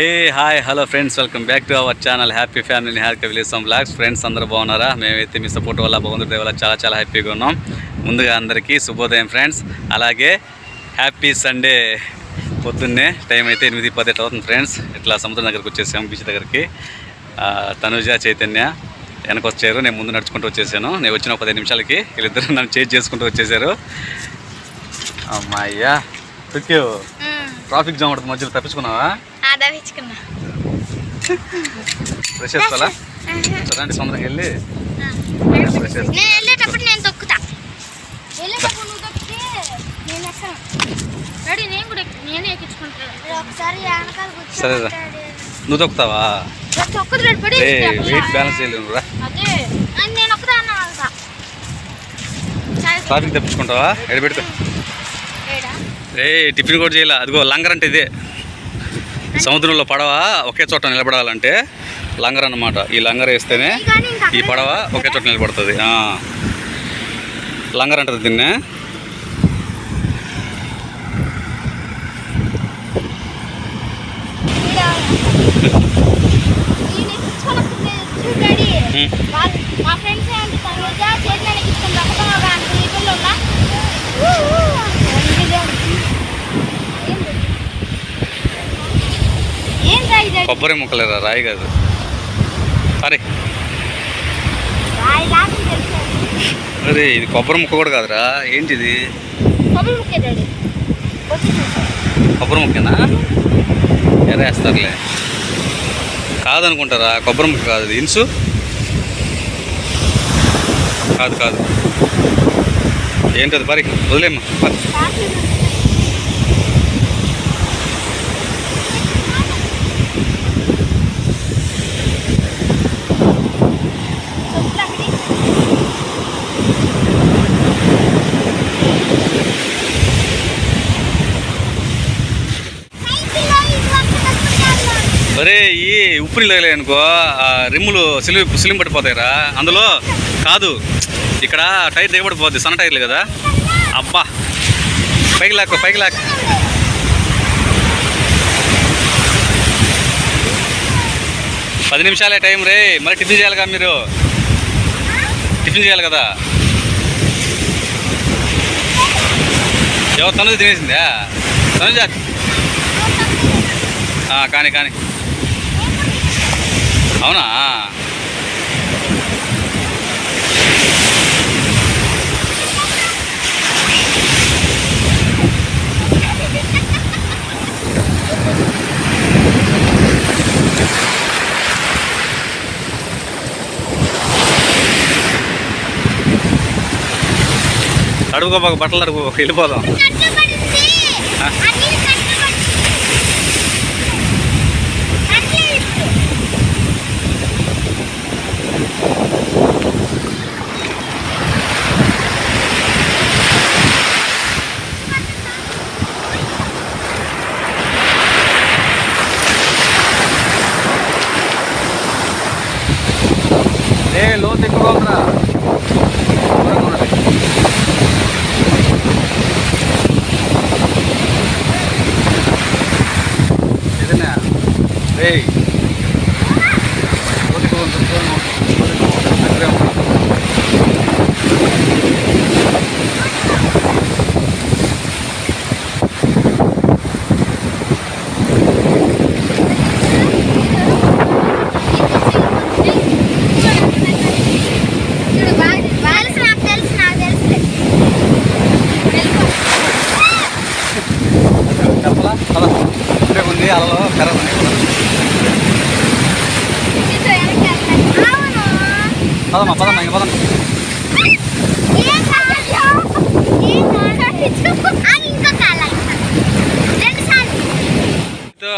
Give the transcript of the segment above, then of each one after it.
Hey hi hello friends welcome back to our channel happy family happy village vlogs friends అందరూ బాగున్నారా? మేమైతే మీ support వల్ల భగవంతుడి వల్ల చాలా చాలా హ్యాపీగా ఉన్నాం. ముందుగా అందరికీ శుభోదయం ఫ్రెండ్స్ అలాగే హ్యాపీ సండే పొద్దున్నే టైం అయితే ఎనిమిది పది ఎట్లా అవుతుంది ఫ్రెండ్స్ ఇట్లా సముద్రం దగ్గరికి వచ్చేసాం బీచ్ దగ్గరికి. తనుజ చైతన్య వెనక వచ్చారు. నేను ముందు నడుచుకుంటూ వచ్చేసాను. నేను వచ్చిన ఒక పది నిమిషాలకి వీళ్ళిద్దరు నన్ను చేజ్ చేసుకుంటూ వచ్చేసారు. అమ్మాయ్యా ట్రాఫిక్ జామ్ ఉంటుంది మధ్యలో తప్పించుకున్నావా? ఆదాపించుకున్నా ఫ్రెష్ చేసుకోవాలా? చూడండి సముద్రంకి వెళ్ళి నేను వెళ్ళేటప్పుడు నేను తొక్కుతా. వెళ్ళేటప్పుడు నువ్వు తొక్కితే నేను ఎక్కను. రెడీ నేను కూడా ఎక్కి- నేనే ఎక్కించుకుంటాను. ఒకసారి వెనకాల సరేరా. నువ్వు తొక్కుతావా? తొక్కుదు రెడీ. పడి ఏ వెయిట్ బ్యాలెన్స్ చేయలేను రా. అదే. అని నేను వెళ్తా ట్రాఫిక్ తప్పించుకుంటావా? ఎడ పెడతా ఏడా? ఏ టిఫిన్ కూడా చేయాల. అదిగో లంగర్ అంటే ఇదే. సముద్రంలో పడవ ఒకే చోట నిలబడాలంటే లంగర్ అన్నమాట. ఈ లంగర్ వేస్తేనే ఈ పడవ ఒకే చోట నిలబడుతుంది. లంగర్ అంటారు దీన్నే. మా ఫ్రెండ్స్ చేతిలో ఎక్కించుకుని దొక్కడం ఒక పిల్ల ఉందా ఏం రాయి కొబ్బరి ముక్కలేరా? రాయి కాదు. అరే. అరే ఇది కొబ్బరి ముక్క కూడా కాదురా. ఏంటిది? కొబ్బరి ముక్కేనా? ఎరేస్తారులే కాదనుకుంటారా? కొబ్బరి ముక్క కాదు ఇన్సు? కాదు కాదు. ఏంటది? పరి వదిలేమ్మా పరి. అరే ఈ ఉప్పు నీళ్ళు అనుకో రిమ్ములు సిలిం సిలిం పడిపోతాయిరా. అందులో కాదు ఇక్కడ టైర్ దిగబడిపోద్ది సన్న టైర్లు కదా. అబ్బా పైకి లాక్ పైకి లాక్ పది నిమిషాలే టైం రే మరి టిఫిన్ చేయాలి కదా మీరు? టిఫిన్ చేయాలి కదా? ఎవరు తనది తినేసిందా? తనుజ? కానీ కానీ. అవునా అడుగుకోబాక బట్టలు అడుగు వెళ్ళిపోదాం Hey. పదమ్మా పదమ్మా ఇంక పదమ్మా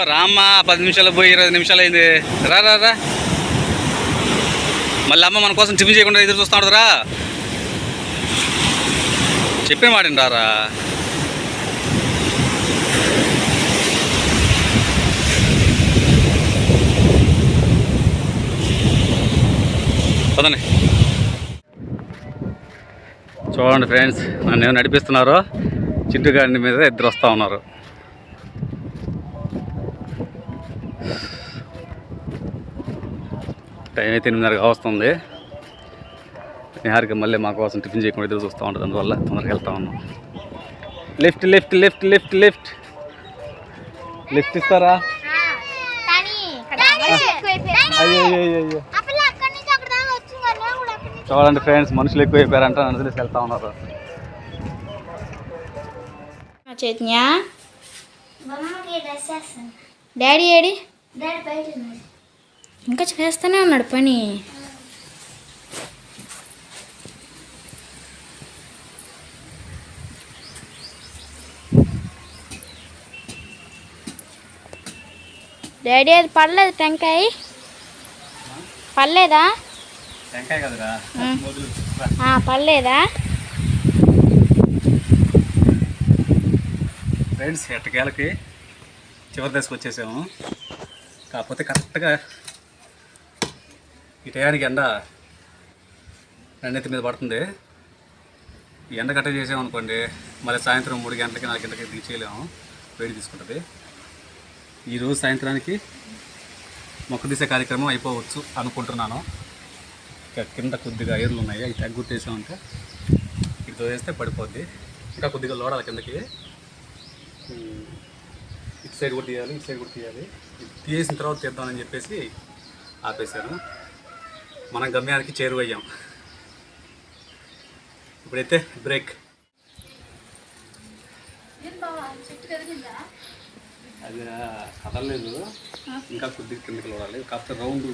రామ్మ పది నిమిషాలు పోయి ఇరవై నిమిషాలు అయింది రా రా రా. మళ్ళీ అమ్మ మన కోసం టిఫిన్ చేయకుండా ఎదురు చూస్తాడు రా చెప్పిన వాడిని రారా. పదండి. చూడండి ఫ్రెండ్స్ నన్ను ఏమో నడిపిస్తున్నారు? చింటు గాడి మీద ఇద్దరు వస్తూ ఉన్నారు. టైం అయితే ఎనిమిదిన్నరగా వస్తుంది. నిహారిక మళ్ళీ మా కోసం టిఫిన్ చేయకుండా ఎదురు చూస్తూ ఉంటుంది అందువల్ల తొందరగా వెళ్తా ఉన్నాం. Lift lift lift lift lift. Lift ఇస్తారా. అయ్యో అయ్యో అయ్యో, అయ్యో ఆ పిల్ల అక్కడి నుంచి అక్కడ దాకా వచ్చింది కదా, నేను కూడా అక్కడి నుంచి చూడండి ఫ్రెండ్స్ మనుషులు ఎక్కువ అయిపోయారంట నన్ను వెళ్తా ఉన్నారు. చైతన్య? డాడీ ఏడి? ఇంకా చేస్తూనే ఉన్నాడు పని. డాడీ అది పడలేదు టెంకాయ. పడలేదా? పడలేదా ఫ్రెండ్స్ ఎట్టకేలకి చివరి దశకు వచ్చేసాము. కాకపోతే కరెక్ట్గా ఈ టయానికి ఎండ రెండెత్తి మీద పడుతుంది. ఈ ఎండ కట్ట చేసామనుకోండి మళ్ళీ సాయంత్రం మూడు గంటలకి నాలుగు గంటలకి దిగి చేయలేము. వేడి తీసుకుంటుంది. ఈరోజు సాయంత్రానికి మొక్క తీసే కార్యక్రమం అయిపోవచ్చు అనుకుంటున్నాను. కింద కొద్దిగా ఏర్లు ఉన్నాయి. అవి తగ్గుట్టేసామంటే ఇటు వేస్తే పడిపోద్ది. ఇంకా కొద్దిగా లోడాలి కిందకి. ఇటు సైడ్ కూడా తీయాలి ఇటు సైడ్ కూడా తీయాలి. ఇది తీసిన తర్వాత తీద్దామని చెప్పేసి ఆపేశాను. మన గమ్యానికి చేరువయ్యాం. ఇప్పుడైతే బ్రేక్. అది కదలలేదు. ఇంకా కొద్దిగా కిందకి లోడాలి కాకపోతే రౌండ్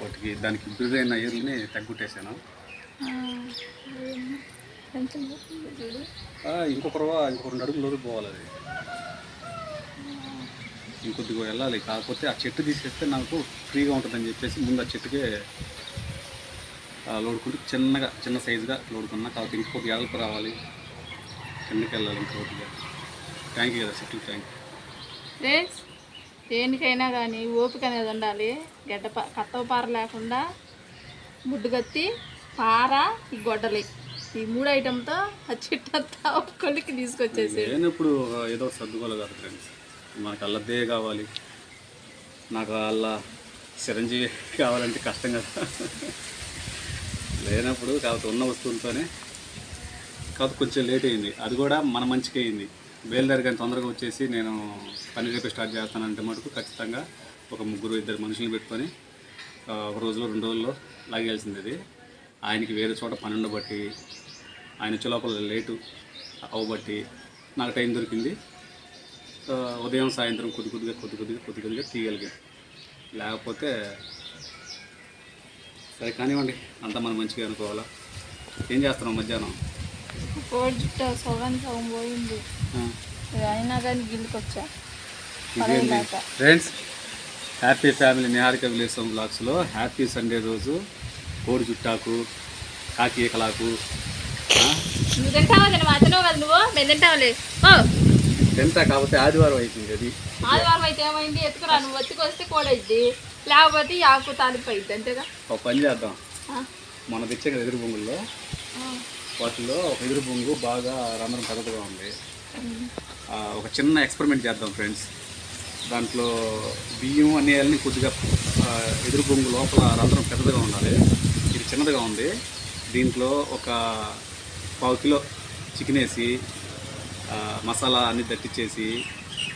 వాటికి దానికి బిరుదైన ఏర్లని తగ్గుట్టేశాను ఆ, ఇంకొక రవ్వ ఇంకొక రెండు అడుగులు పోవాలి అది. ఇంకొద్దిగా వెళ్ళాలి. కాకపోతే ఆ చెట్టు తీసేస్తే నాకు ఫ్రీగా ఉంటుందని చెప్పేసి ముందు ఆ చెట్టుకే ఆ, లోడుకుంటూ చిన్నగా చిన్న సైజుగా లోడుకున్నా. కాకపోతే ఇంకొక ఎడలకు రావాలి. కిందకి వెళ్ళాలి ఇంకొకటిగా ట్యాంక్ కదా ట్యాంక్ ఫ్రెండ్స్ దేనికైనా కానీ ఓపిక అనేది ఉండాలి. గడ్డ పా కత్తవ పార లేకుండా ముడ్డుగత్తి పార ఈ గొడ్డలి. ఈ మూడు ఐటెంతో ఆ చెట్టంతా ఒక్కొక్కరికి తీసుకొచ్చేసి లేనప్పుడు ఏదో ఒకటి కదా ఫ్రెండ్స్ మనకు అల్లదే కావాలి. నాకు అలా చిరంజీవి కావాలంటే కష్టం కదా. లేనప్పుడు కాకపోతే ఉన్న వస్తువులతోనే కాకపోతే కొంచెం లేట్ అయింది. అది కూడా మన మంచికి అయింది. బయలుదేరి కానీ తొందరగా వచ్చేసి నేను పని రేపు స్టార్ట్ చేస్తానంటే మటుకు ఖచ్చితంగా ఒక ముగ్గురు ఇద్దరు మనుషులు పెట్టుకొని ఒక రోజులో రెండు రోజుల్లో లాగేయాల్సింది అది ఆయనకి వేరే చోట పని ఉండబట్టి ఆయన వచ్చే లోపల లేటు అవ్వబట్టి నాకు టైం దొరికింది. ఉదయం సాయంత్రం కొద్ది కొద్దిగా కొద్ది కొద్దిగా కొద్ది కొద్దిగా తీయగలిగాను లేకపోతే సరే కానివ్వండి అంతా మనం మంచిగా అనుకోవాలా? ఏం చేస్తున్నాం మధ్యాహ్నం? పోయింది. అయినా కానీ గిల్లుకొచ్చా? Friends happy family Niharika village బ్లాగ్స్లో happy Sunday రోజు కోడి చుట్టాకు కాకి ఏకలాకు నువ్వు తింటావా నువ్వు? మేము తింటావులే తింటా కాకపోతే ఆదివారం అయిపోయింది అది. ఆదివారం అయితే ఏమైంది? ఎత్తుకురా నువ్వు. వచ్చి కోడి అయింది లేకపోతే ఆకు తాలింపు అయింది అంతేగా? ఒక పని చేద్దాం. ఆ, మొన్న తెచ్చే కదా ఎదురు బొంగుల్లో. ఆ, వాటిలో ఒక ఎదురు బొంగు బాగా రంధ్రం పెద్దగా ఉంది. ఒక చిన్న ఎక్స్పెరిమెంట్ చేద్దాం ఫ్రెండ్స్ దాంట్లో బియ్యం అనేయాలని కొద్దిగా ఎదురు బొంగు లోపల రంధ్రం పెద్దగా ఉండాలి. ఇది చిన్నదిగా ఉంది. దీంట్లో ఒక పావు కిలో చికెన్ వేసి మసాలా అన్ని దట్టించేసి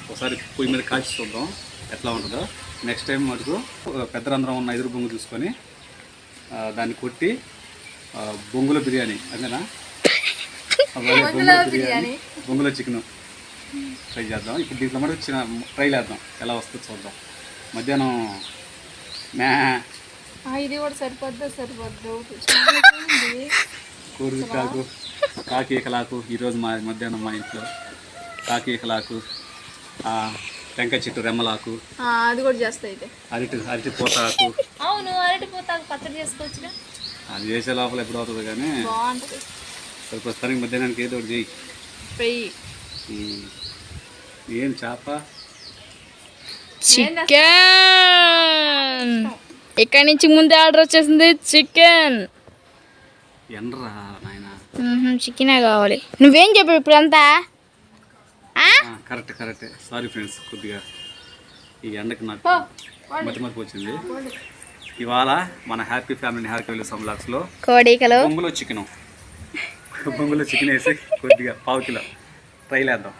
ఒకసారి పొయ్యి మీద కాల్చి చూద్దాం ఎట్లా ఉంటుందో. నెక్స్ట్ టైం మటుకు పెద్ద రంధ్రం ఉన్న ఎదురు బొంగు తీసుకొని ఆ, దాన్ని కొట్టి బొంగుల బిర్యానీ అంతేనా? బొంగుల బిర్యానీ. బొంగుల చికెన్ ట్రై చేద్దాం. ఇప్పుడు దీంట్లో మటుకు చిన్న ట్రై చేద్దాం ఎలా వస్తుందో చూద్దాం. మధ్యాహ్నం మ్యా. ఆ, ఇది కూడా సరిపోద్దా. కూరకాకు కాకి ఏకలాకు. ఈరోజు మా మధ్యాహ్నం మా ఇంట్లో కాకి ఏకలాకు ఆ, టెంకాయ చెట్టు రెమ్మలాకు ఆ, అది కూడా చేస్తా అయితే. అరటి అరటి పోతాకు. అవును అరటి పోతాకు పచ్చడి చేసుకోవచ్చుగా. అది చేసే లోపల ఎప్పుడు అవుతుంది కానీ బాగుంటుంది. సరే ప్రస్తుతానికి మధ్యాహ్నానికి ఏదో ఒకటి చేయి. పెయ్యి. ఏం చేప? చికెన్. ఇక్కడ నుంచి ముందే ఆర్డర్ వచ్చేసింది చికెన్. చికెనే కావాలి. నువ్వేం చెప్పావు ఇప్పుడు అంతా కరెక్ట్ కరెక్ట్. సారీ ఫ్రెండ్స్ కొద్దిగా ఈ ఎండకి నాకు. మతి మతి వచ్చింది. ఇవాళ మన హ్యాపీ ఫ్యామిలీ హ్యాపీ విలేజ్ బ్లాగ్స్లో కోడికలు. బొంగులో చికెను. బొంగులో చికెన్ వేసి కొద్దిగా పావు కిలో ఫ్రై వేద్దాం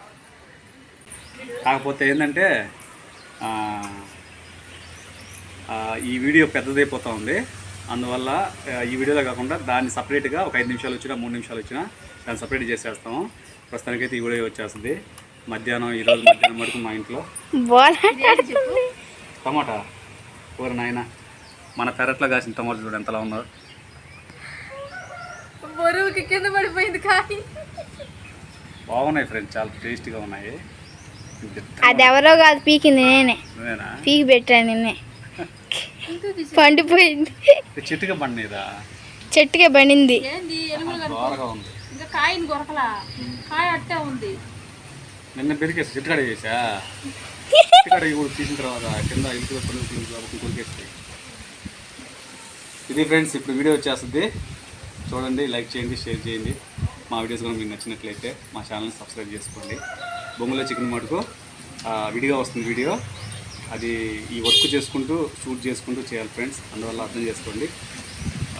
కాకపోతే ఏంటంటే ఆ, ఆ, ఈ వీడియో పెద్దదైపోతూ ఉంది. అందువల్ల ఈ వీడియోలో కాకుండా దాన్ని సపరేట్గా ఒక ఐదు నిమిషాలు వచ్చినా మూడు నిమిషాలు వచ్చినా దాన్ని సపరేట్ చేసేస్తాము. ప్రస్తుతానికైతే ఈ వీడియో వచ్చేస్తుంది. మధ్యాహ్నం ఈరోజు మధ్యాహ్నం వరకు మా ఇంట్లో. టమాటా. కూర నాయన మన పెరట్లో కాసిన టమాటా చూడు ఎంతలా ఉందో. బరువుకి కింద పడిపోయింది కానీ. బాగున్నాయి ఫ్రెండ్స్ చాలా టేస్టీగా ఉన్నాయి. అది ఎవరో కాదు పీకింది నేనే. పీకి పెట్టాను నిన్నే. పండిపోయింది. చిట్టుగా పండినదా చెట్టుకే పండింది ఏంది ఎలుగులు కనుక దోరగా ఉంది. ఇంకా కాయని కొరకలా. కాయ అట్టే ఉంది. నిన్న పెరిగేసి చిట్టుకాడ చేసా చిట్టుకాడ కూడా తీసిన తర్వాత కింద కొరికేస్తాయి. ఇది ఫ్రెండ్స్ ఇప్పుడు వీడియో వచ్చేస్తుంది. చూడండి లైక్ చేయండి షేర్ చేయండి. మా వీడియోస్ కూడా మీకు నచ్చినట్లయితే మా ఛానల్ని సబ్స్క్రైబ్ చేసుకోండి. బొమ్మలో చికెన్ మటుకు ఆ, విడిగా వస్తుంది వీడియో. అది ఈ వర్క్ చేసుకుంటూ షూట్ చేసుకుంటూ చేయాలి ఫ్రెండ్స్. అందువల్ల అర్థం చేసుకోండి.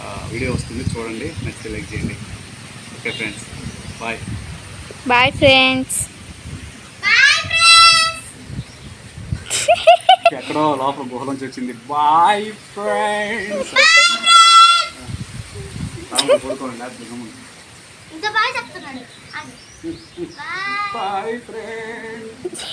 ఆ, వీడియో వస్తుంది చూడండి. నచ్చితే లైక్ చేయండి. Okay friends. Bye. Bye friends. ఎక్కడో లోపల గుహ నుంచి వచ్చింది బాయ్ ఫ్రెండ్స్. Bye friends